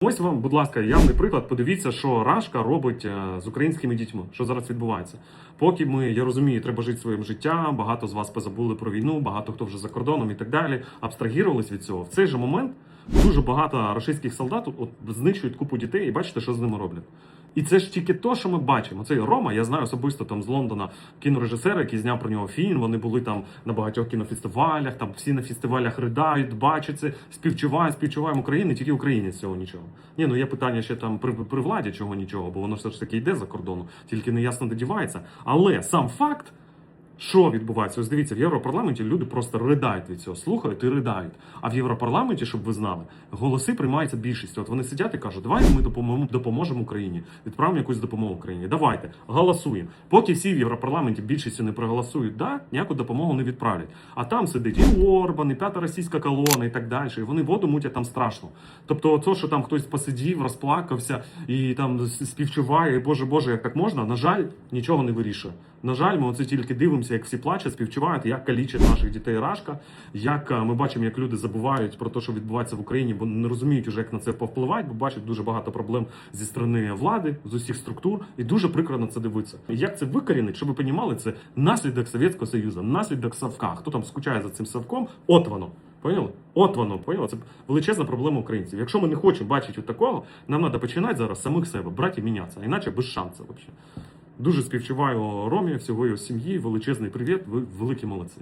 Ось вам, будь ласка, явний приклад. Подивіться, що Рашка робить е, з українськими дітьми, що зараз відбувається. Поки ми, я розумію, треба жити своїм життям. Багато з вас позабули про війну, багато хто вже за кордоном і так далі. Абстрагірувались від цього. В цей же момент дуже багато російських солдат от знищують купу дітей, і бачите, що з ними роблять. І це ж тільки то, що ми бачимо. Цей Рома, я знаю особисто там з Лондона кінорежисера, який зняв про нього фільм. Вони були там на багатьох кінофестивалях, там всі на фестивалях ридають, бачать це, співчувають, співчуваємо Україні, тільки українець цього нічого. Ні, ну є питання ще там при, при владі чого нічого, бо воно все ж таки йде за кордону, тільки неясно де дівається. Але сам факт. Що відбувається? Ось дивіться, в Європарламенті люди просто ридають від цього, слухають і ридають. А в Європарламенті, щоб ви знали, голоси приймаються більшістю. От вони сидять і кажуть, давайте ми допоможемо, Україні, відправимо якусь допомогу Україні. Давайте голосуємо. Поки всі в Європарламенті більшістю не проголосують, да, ніяку допомогу не відправлять. А там сидить і Орбан, і п'ята російська колона, і так далі. І вони воду мутять там страшно. Тобто, то, що там хтось посидів, розплакався і там співчуває, і боже Боже, як так можна, на жаль, нічого не вирішує. На жаль, ми оце тільки дивимося, як всі плачуть, співчувають, як калічать наших дітей Рашка, як е, ми бачимо, як люди забувають про те, що відбувається в Україні, бо не розуміють уже, як на це повпливати, бо бачать дуже багато проблем зі сторони влади, з усіх структур, і дуже прикро на це дивитися. Як це викорінить, щоб ви розуміли, це наслідок Совєтського Союзу, наслідок Савка. Хто там скучає за цим Савком? От воно. Поняли? От воно, поняли? Це величезна проблема українців. Якщо ми не хочемо бачити такого, нам треба починати зараз самих себе, брати і мінятися, іначе без шансу взагалі. Дуже співчуваю Ромі, всього його сім'ї. Величезний привіт. Ви великі молодці.